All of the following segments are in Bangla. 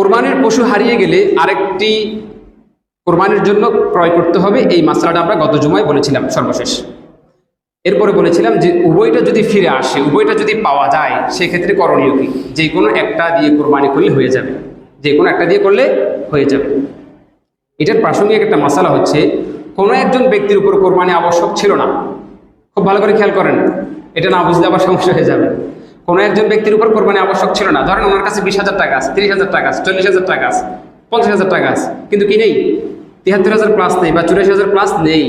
কোরবানির পশু হারিয়ে গেলে আরেকটি কোরবানির জন্য ক্রয় করতে হবে। এই মাসলাটা আমরা গত জুমায় বলেছিলাম সর্বশেষ। এরপরে বলেছিলাম যে উভয়টা যদি ফিরে আসে, উভয়টা যদি পাওয়া যায়, সেক্ষেত্রে করণীয় কি? যে কোনো একটা দিয়ে কোরবানি করলে হয়ে যাবে। যে কোনো একটা দিয়ে করলে হয়ে যাবে। এটার প্রাসঙ্গিক একটা মশালা হচ্ছে, কোনো একজন ব্যক্তির উপর কোরবানি আবশ্যক ছিল না। খুব ভালো করে খেয়াল করেন। এটা না বুঝলে আবার সমস্যা হয়ে যাবে। কোনো একজন ব্যক্তির উপর কোরবানি আবশ্যক ছিল না। ধরেন ওনার কাছে বিশ হাজার টাকা আছে, তিরিশ হাজার টাকা আছে, চল্লিশ হাজার টাকা আছে, পঞ্চাশ হাজার টাকা আছে, কিন্তু কি নেই? তিয়াত্তর হাজার প্লাস নেই বা চুরাশি হাজার প্লাস নেই।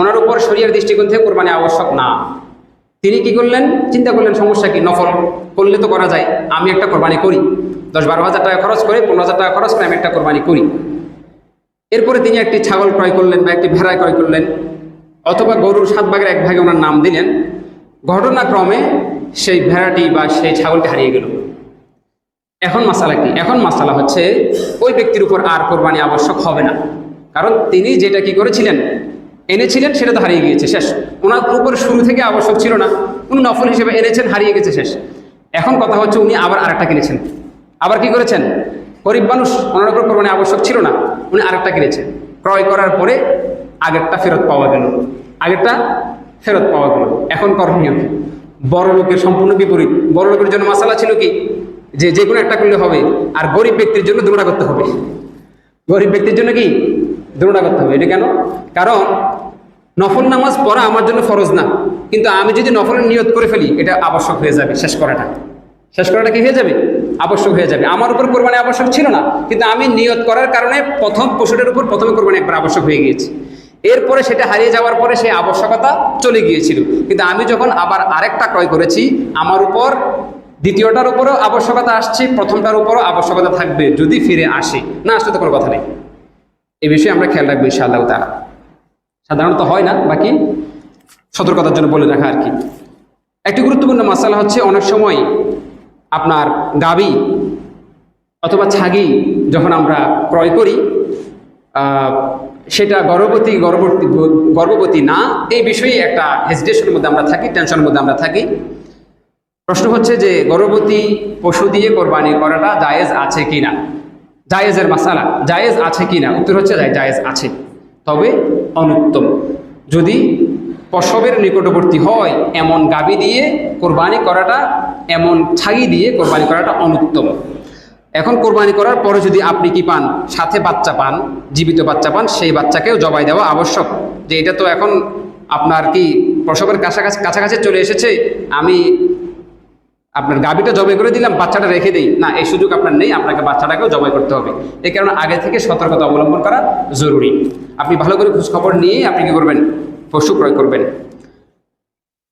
ওনার উপর শরীরের দৃষ্টিকোণ থেকে কোরবানি আবশ্যক না। তিনি কি করলেন? চিন্তা করলেন, সমস্যা কি? নফল। করলে তো করা যায়। আমি একটা কোরবানি করি। দশ বারো হাজার টাকা খরচ করে, পনেরো হাজার টাকা খরচ করে আমি একটা কোরবানি করি। এরপরে তিনি একটি ছাগল ক্রয় করলেন বা একটি ভেড়া ক্রয় করলেন। অথবা গরুর সাত ভাগের এক ভাগে ওনার নাম দিলেন। ঘটনাক্রমে সেই ভেড়াটি বা সেই ছাগলটি হারিয়ে গেল। এখন মাসালা কি? এখন মাসালা হচ্ছে ওই ব্যক্তির উপর আর কোরবানি আবশ্যক হবে না। কারণ তিনি যেটা কি করেছিলেন? এনেছিলেন, সেটা তো হারিয়ে গিয়েছে, শেষ। ওনার উপর শুরু থেকে আবশ্যক ছিল না। উনি নফল হিসেবে এনেছেন, হারিয়ে গেছে, শেষ। এখন কথা হচ্ছে উনি আবার আরেকটা কিনেছেন। আবার কি করেছেন? গরিব মানুষ, ওনার উপর কোরবানি আবশ্যক ছিল না। উনি আরেকটা কিনেছেন। ক্রয় করার পরে আগেরটা ফেরত পাওয়া গেল। আগেরটা ফেরত পাওয়া গেল। এখন করণীয় বড় লোকের সম্পূর্ণ বিপরীত। বড় লোকের জন্য মশালা ছিল কি? যে যে কোনো একটা করলে হবে। আর গরিব ব্যক্তির জন্য দুটা করতে হবে। গরিব ব্যক্তির জন্য কি? দুটা করতে হবে। এটা কেন? কারণ নফল নামাজ পড়া আমার জন্য ফরজ না। কিন্তু আমি যদি নফলের নিয়ত করে ফেলি, এটা আবশ্যক হয়ে যাবে শেষ করাটা। শেষ করাটা কি হয়ে যাবে? আবশ্যক হয়ে যাবে। আমার উপর কোরবানি আবশ্যক ছিল না। কিন্তু আমি নিয়ত করার কারণে প্রথম পশুটার উপর প্রথমে কোরবানি একবার আবশ্যক হয়ে গিয়েছে। এরপরে সেটা হারিয়ে যাওয়ার পরে সেই আবশ্যকতা চলে গিয়েছিল। কিন্তু আমি যখন আবার আরেকটা ক্রয় করেছি, আমার উপর, দ্বিতীয়টার উপরও আবশ্যকতা আসছে, প্রথমটার উপরও আবশ্যকতা থাকবে, যদি ফিরে আসে। না, আসলে তো কোনো কথা নেই। এই বিষয়ে আমরা খেয়াল রাখব ইনশাআল্লাহ তারা সাধারণত হয় না, বাকি সতর্কতার জন্য বলে রাখা আর কি। একটি গুরুত্বপূর্ণ মশালা হচ্ছে, অনেক সময় আপনার গাবি অথবা ছাগি যখন আমরা ক্রয় করি সেটা গর্ভবতী গর্ভবতী গর্ভবতী না, এই বিষয়ে একটা হেজিটেশনের মধ্যে আমরা থাকি টেনশনের মধ্যে আমরা থাকি। প্রশ্ন হচ্ছে যে গর্ভবতী পশু দিয়ে কোরবানি করাটা জায়েজ আছে কি না জায়েজের মাসালা, জায়েজ আছে কি না উত্তর হচ্ছে জায়েজ আছে। তবে অনুত্তম। যদি প্রসবের নিকটবর্তী হয়, এমন গাবি দিয়ে কোরবানি করাটা, এমন ছাগি দিয়ে কোরবানি করাটা অনুত্তম। এখন কোরবানি করার পরে যদি আপনি কি পান, সাথে বাচ্চা পান, জীবিত বাচ্চা পান, সেই বাচ্চাকেও জবাই দেওয়া আবশ্যক। যে এটা তো এখন আপনার কি প্রসবের কাছাকাছি কাছাকাছি চলে এসেছে, আমি আপনার গাবিটা জবাই করে দিলাম, বাচ্চাটা রেখে দিই। না, এই সুযোগ আপনার নেই, আপনাকে বাচ্চাটাকেও জবাই করতে হবে। এই কারণে আগে থেকে সতর্কতা অবলম্বন করা জরুরি। আপনি ভালো করে খোঁজখবর নিয়ে আপনি কি করবেন? পশু ক্রয় করবেন।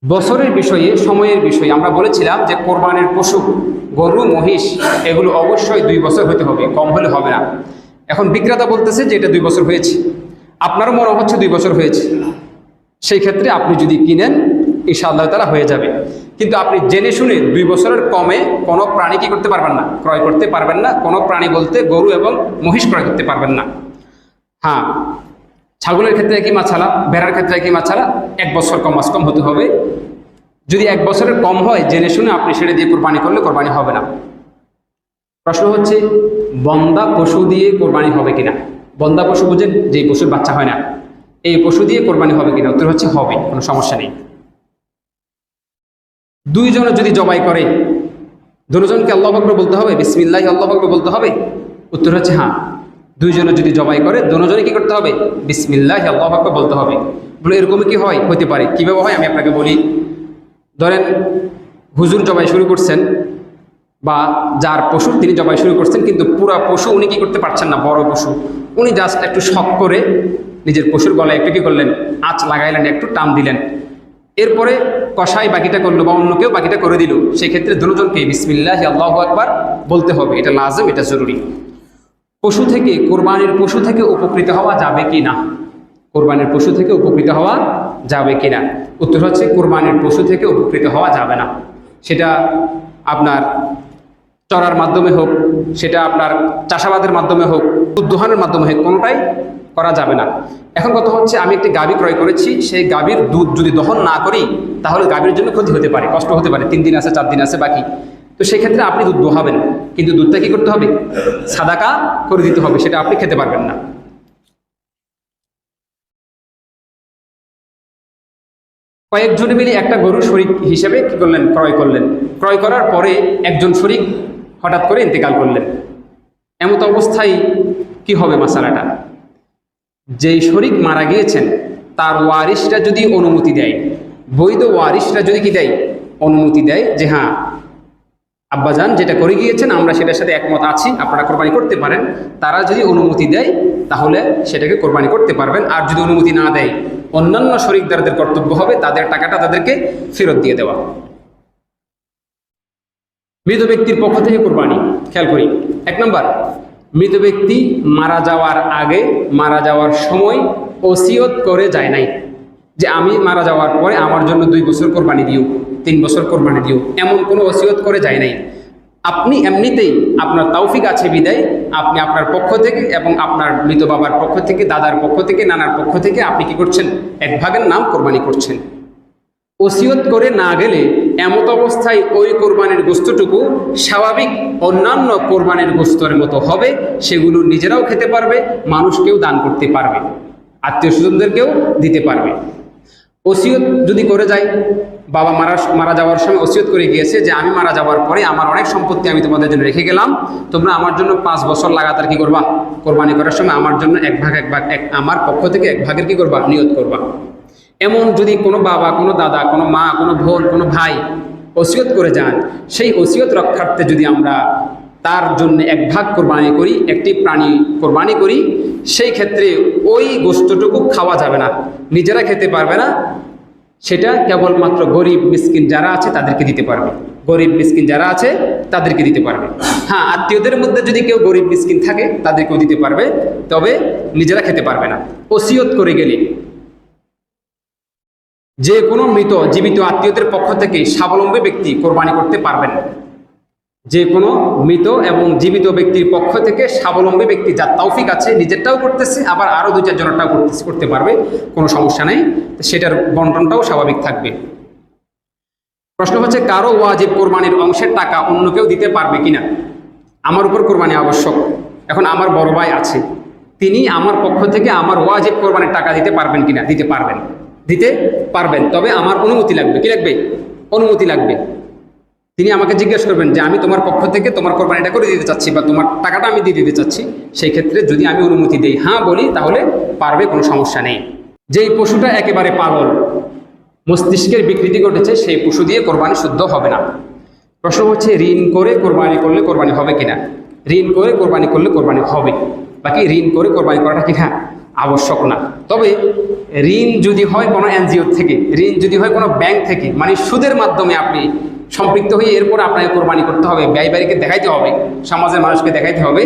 বছরের বিষয়ে, সময়ের বিষয়ে আমরা বলেছিলাম যে কোরবানির পশু, গরু, মহিষ, এগুলো অবশ্যই দুই বছর হতে হবে, কম হলে হবে না। এখন বিক্রেতা বলতেছে যে এটা দুই বছর হয়েছে। আপনারও মনে হচ্ছে দুই বছর হয়েছে। সেই ক্ষেত্রে আপনি যদি কিনেন, ইনশাআল্লাহ তারা হয়ে যাবে। কিন্তু আপনি জেনে শুনে দুই বছরের কমে কোনো প্রাণী কি করতে পারবেন না? ক্রয় করতে পারবেন না। কোনো প্রাণী বলতে গরু এবং মহিষ ক্রয় করতে পারবেন না। হ্যাঁ ছাগলের ক্ষেত্রে একই মাছালা ভেড়ার ক্ষেত্রে একই মাছালা, এক বছর কম কম হতে হবে। যদি এক বছরের কম হয়, জেনে শুনে আপনি সেটা দিয়ে কোরবানি করলে কোরবানি হবে না। প্রশ্ন হচ্ছে, বন্দা পশু দিয়ে কোরবানি হবে কিনা? বন্দা পশু বুঝেন, যে পশুর বাচ্চা হয় না, এই পশু দিয়ে কোরবানি হবে কিনা? উত্তর হচ্ছে হবে, কোনো সমস্যা নেই। দুইজনে যদি জবাই করে, দুজনকে আল্লাহ আকবর বলতে হবে, বিসমিল্লাহ আল্লাহ আকবর বলতে হবে? উত্তর হচ্ছে হ্যাঁ। দুইজনে যদি জবাই করে দুজনে কি করতে হবে? বিসমিল্লাহ আল্লাহ বলতে হবে। বলে এরকম কি হয়? হতে পারে। কীভাবে হয়? আমি আপনাকে বলি। ধরেন হুজুর জবাই শুরু করছেন বা যার পশু তিনি জবাই শুরু করছেন, কিন্তু পুরা পশু উনি কি করতে পারছেন না, বড় পশু। উনি জাস্ট একটু শখ করে নিজের পশুর গলায় একটু কি করলেন, আঁচ লাগাইলেন, একটু টান দিলেন। এরপরে কষাই বাকিটা করল বা অন্য কেউ বাকিটা করে দিল সেই ক্ষেত্রে দুজনকে বিসমিল্লাহ, আল্লাহ একবার বলতে হবে। এটা লাজম, এটা জরুরি। পশু থেকে, কোরবানির পশু থেকে উপকৃত হওয়া যাবে কি না? কোরবানির পশু থেকে উপকৃত হওয়া যাবে কি না উত্তর হচ্ছে কোরবানির পশু থেকে উপকৃত হওয়া যাবে না। সেটা আপনার চড়ার মাধ্যমে হোক, সেটা আপনার চাষাবাদের মাধ্যমে হোক দুধ দোহানের মাধ্যমে হোক, কোনোটাই করা যাবে না। এখন কথা হচ্ছে, আমি একটি গাভী ক্রয় করেছি, সেই গাভীর দুধ যদি দহন না করি, তাহলে গাভীর জন্য ক্ষতি হতে পারে, কষ্ট হতে পারে, তিন দিন আছে, চার দিন আছে, বাকি। তো সেক্ষেত্রে আপনি দুধ দোহাবেন, কিন্তু দুধটা কি করতে হবে? সাদাকা করে দিতে হবে, সেটা আপনি খেতে পারবেন না। কয়েকজনে মিলে একটা গরুর শরিক হিসেবে কি করলেন? ক্রয় করলেন। ক্রয় করার পরে একজন শরিক হঠাৎ করে ইন্তেকাল করলেন। এমত অবস্থায় কি হবে মাসালাটা? যেই শরিক মারা গিয়েছেন, তার ওয়ারিসরা যদি অনুমতি দেয়, বৈধ ওয়ারিসরা যদি কি দেয়? অনুমতি দেয় যে হ্যাঁ আব্বাজান যেটা করে গিয়েছেন, আমরা সেটার সাথে একমত আছি, আপনারা কোরবানি করতে পারেন। তারা যদি অনুমতি দেয়, তাহলে সেটাকে কোরবানি করতে পারবেন। আর যদি অনুমতি না দেয় অন্যান্য শরিকদারদের কর্তব্য হবে তাদের টাকাটা তাদেরকে ফেরত দিয়ে দেওয়া। মৃত ব্যক্তির পক্ষ থেকে কোরবানি, খেয়াল করি। এক নম্বর, মৃত ব্যক্তি মারা যাওয়ার আগে, মারা যাওয়ার সময় ওসিয়ত করে যায় নাই যে আমি মারা যাওয়ার পরে আমার জন্য দুই বছর কোরবানি দিও, তিন বছর কোরবানি দিও। এমন কোনো ওসিয়ত করে যায় নাই। আপনি এমনিতেই আপনার তৌফিক আছে বিদায় আপনি আপনার পক্ষ থেকে এবং আপনার মৃত বাবার পক্ষ থেকে, দাদার পক্ষ থেকে, নানার পক্ষ থেকে আপনি কি করছেন? এক ভাগের নাম কোরবানি করছেন। ওসিয়ত করে না গেলে এমত অবস্থায় ওই কোরবানির গোস্তটুকু স্বাভাবিক অন্যান্য কোরবানির গোস্তর মতো হবে, সেগুলো নিজেরাও খেতে পারবে, মানুষকেও দান করতে পারবে, আত্মীয় স্বজনদেরকেও দিতে পারবে। ওসিয়ত যদি করে যায় বাবা মারা মারা যাওয়ার সময় ওসিয়ত করে গিয়েছে যে আমি মারা যাওয়ার পরে আমার অনেক সম্পত্তি আমি তোমাদের জন্য রেখে গেলাম। তোমরা আমার জন্য পাঁচ বছর লাগাতার কি করবা? কোরবানি করার সময় আমার জন্য এক ভাগ এক ভাগ, এক, আমার পক্ষ থেকে এক ভাগের কি করবা? নিয়ত করবা। এমন যদি কোনো বাবা, কোনো দাদা, কোনো মা, কোনো বোন, কোনো ভাই ওসিয়ত করে যান, সেই ওসিয়ত রক্ষার্থে যদি আমরা তার জন্য এক ভাগ কোরবানি করি, একটি প্রাণী কোরবানি করি, সেই ক্ষেত্রে ওই গোস্তটুকু খাওয়া যাবে না। নিজেরা খেতে পারবে না। সেটা কেবলমাত্র গরিব মিসকিন যারা আছে তাদেরকে দিতে পারবে। গরিব মিসকিন যারা আছে তাদেরকে দিতে পারবে। হ্যাঁ আত্মীয়দের মধ্যে যদি কেউ গরিব মিসকিন থাকে তাদেরকেও দিতে পারবে, তবে নিজেরা খেতে পারবে না। ওসিয়ত করে গেলে যে কোনো মৃত জীবিত আত্মীয়দের পক্ষ থেকে স্বাবলম্বী ব্যক্তি কোরবানি করতে পারবেন যে কোনো মৃত এবং জীবিত ব্যক্তির পক্ষ থেকে স্বাবলম্বী ব্যক্তি যার তৌফিক আছে, নিজেরটাও করতেছে, আবার আরও দুই চারজনেরটাও করতেছে, করতে পারবে, কোনো সমস্যা নেই। সেটার বন্টনটাও স্বাভাবিক থাকবে। প্রশ্ন হচ্ছে, কারও ওয়াজিব কোরবানির অংশের টাকা অন্য কেউ দিতে পারবে কিনা? আমার উপর কোরবানি আবশ্যক। এখন আমার বড় ভাই আছে। তিনি আমার পক্ষ থেকে আমার ওয়াজিব কোরবানির টাকা দিতে পারবেন কিনা? দিতে পারবেন। দিতে পারবেন। তবে আমার অনুমতি লাগবে। কি লাগবে? অনুমতি লাগবে। তিনি আমাকে জিজ্ঞেস করবেন যে আমি তোমার পক্ষ থেকে তোমার কোরবানিটা করে দিতে চাচ্ছি বা তোমার টাকাটা আমি দিয়ে দিতে চাচ্ছি, সেই ক্ষেত্রে যদি আমি অনুমতি দিই হ্যাঁ বলি, তাহলে পারবে, কোনো সমস্যা নেই। যেই পশুটা একেবারে পাগল, মস্তিষ্কের বিকৃতি ঘটেছে, সেই পশু দিয়ে কোরবানি শুদ্ধ হবে না। প্রশ্ন হচ্ছে, ঋণ করে কোরবানি করলে কোরবানি হবে কিনা? ঋণ করে কোরবানি করলে কোরবানি হবে। বাকি ঋণ করে কোরবানি করাটা কি হ্যাঁ আবশ্যক না। তবে ঋণ যদি হয় কোনো এনজিও থেকে, ঋণ যদি হয় কোনো ব্যাংক থেকে মানে সুদের মাধ্যমে আপনি সম্পৃক্ত হয়ে এরপর আপনাকে কোরবানি করতে হবে ব্যয় বাড়িকে দেখাইতে হবে, সমাজের মানুষকে দেখাইতে হবে,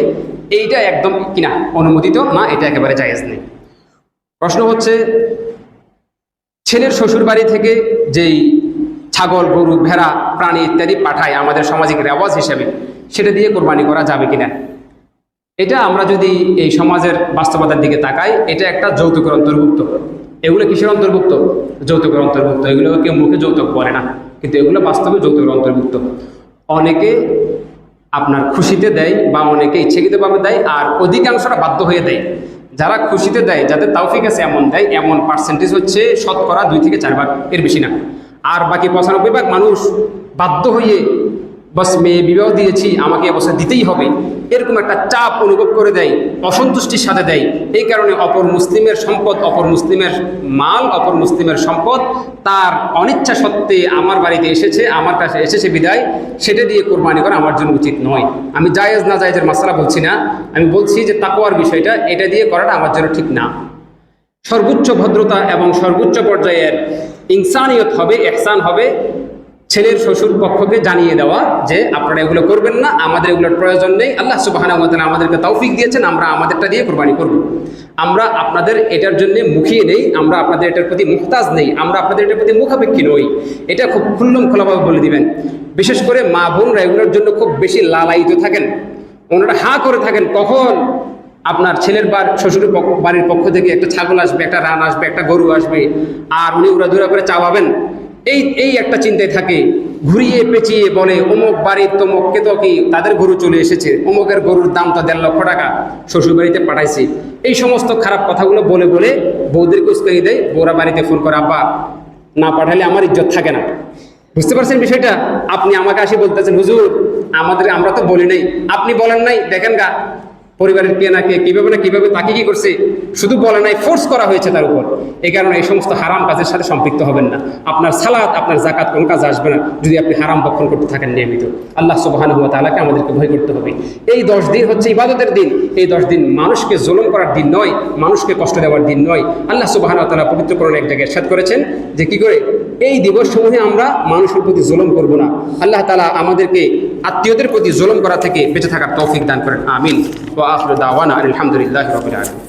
এইটা একদম কিনা অনুমোদিত না, এটা একেবারে জায়েজ নেই। প্রশ্ন হচ্ছে, ছেলের শ্বশুর বাড়ি থেকে যেই ছাগল, গরু, ভেড়া, প্রাণী ইত্যাদি পাঠায় আমাদের সামাজিক রেওয়াজ হিসেবে, সেটা দিয়ে কোরবানি করা যাবে কিনা? এটা আমরা যদি এই সমাজের বাস্তবতার দিকে তাকাই, এটা একটা যৌতুকের অন্তর্ভুক্ত। এগুলো কিসের অন্তর্ভুক্ত? যৌতুকের অন্তর্ভুক্ত। এগুলো কেউ মুখে যৌতুক বলে না। কিন্তু এগুলো বাস্তবে যৌতুকের অন্তর্ভুক্ত। অনেকে আপনার খুশিতে দেয় বা অনেকে ইচ্ছাকৃতভাবে দেয় আর অধিকাংশটা বাধ্য হয়ে দেয়। যারা খুশিতে দেয় যাদের তাওফিক আছে এমন দেয়, এমন পার্সেন্টেজ হচ্ছে শতকরা দুই থেকে চার ভাগ, এর বেশি না। আর বাকি পঁচানব্বই ভাগ মানুষ বাধ্য হয়ে, বাস, মেয়ে বিবাহ দিয়েছি, আমাকে এবছর দিতেই হবে। এরকম একটা চাপ অনুভব করে দেয়, অসন্তুষ্টির সাথে দেয়। এই কারণে অপর মুসলিমের সম্পদ, অপর মুসলিমের মাল, অপর মুসলিমের সম্পদ তার অনিচ্ছা সত্ত্বে আমার বাড়িতে এসেছে, আমার কাছে এসেছে বিদায়, সেটা দিয়ে কোরবানি করা আমার জন্য উচিত নয়। আমি জায়েজ না জায়েজের মশলা বলছি না, আমি বলছি যে তাকোয়ার বিষয়টা, এটা দিয়ে করাটা আমার জন্য ঠিক না। সর্বোচ্চ ভদ্রতা এবং সর্বোচ্চ পর্যায়ের ইনসানিয়ত হবে, এহসান হবে ছেলের শ্বশুর পক্ষকে জানিয়ে দেওয়া যে আপনারা এগুলো করবেন না, আমাদের এগুলোর প্রয়োজন নেই। আল্লাহ সুবাহানা আমাদেরকে তৌফিক দিয়েছেন, আমরা আমাদেরটা দিয়ে কোরবানি করব। আমরা আপনাদের এটার জন্য মুখিয়ে নেই, আমরা আপনাদের এটার প্রতি মুহতাজ নেই, আমরা আপনাদের এটার প্রতি মুখাপেক্ষী নই। এটা খুব খুল্লম খোলাভাবে বলে দিবেন। বিশেষ করে মা বোনরা এগুলোর জন্য খুব বেশি লালায়িত থাকেন। ওনারা হাঁ করে থাকেন কখন আপনার ছেলের বার, শ্বশুরের পক্ষ, বাড়ির পক্ষ থেকে একটা ছাগল আসবে, একটা রান আসবে, একটা গরু আসবে, আর উনি উড়া দুরা করে চাওয়াবেন। এই এই একটা চিন্তায় থাকে, ঘুরিয়ে পেঁচিয়ে বলে, অমুক বাড়ির তমুক কে তো কি তাদের গরু চলে এসেছে, অমুকের গরুর দাম তো দেড় লক্ষ টাকা শ্বশুর বাড়িতে পাঠাইছি। এই সমস্ত খারাপ কথাগুলো বলে বলে বৌদেরকে উস্কাই দেয় বৌরা বাড়িতে ফোন করে, আব্বা, না পাঠালে আমার ইজ্জত থাকে না। বুঝতে পারছেন বিষয়টা? আপনি আমাকে আসি বলতেছেন, হুজুর, আমাদের, আমরা তো বলি নাই। আপনি বলেন নাই, দেখেন গা পরিবারের কে না কে কীভাবে না কীভাবে, তাকে কি করছে? শুধু বলে নাই ফোর্স করা হয়েছে তার উপর। এই কারণে এই সমস্ত হারাম কাজের সাথে সম্পৃক্ত হবেন না। আপনার সালাত, আপনার জাকাত কোন কাজ আসবে না যদি আপনি হারাম বক্ষণ করতে থাকেন নিয়মিত। আল্লাহ সুবাহান হুয়া তালাকে আমাদেরকে ভয় করতে হবে। এই দশ দিন হচ্ছে ইবাদতের দিন। এই দশ দিন মানুষকে জুলুম করার দিন নয়, মানুষকে কষ্ট দেওয়ার দিন নয়। আল্লাহ সুবাহান তালা পবিত্রকরণ এক জায়গায় সাদ করেছেন যে কি করে? এই দিবস সমূহে আমরা মানুষের প্রতি জুলুম করব না। আল্লাহ তালা আমাদেরকে আত্মীয়দের প্রতি জুলুম করা থেকে বেঁচে থাকার তৌফিক দান করেন। আমিন। ও আফর দাওয়ানা আলহামদুলিল্লাহ রবিল আলম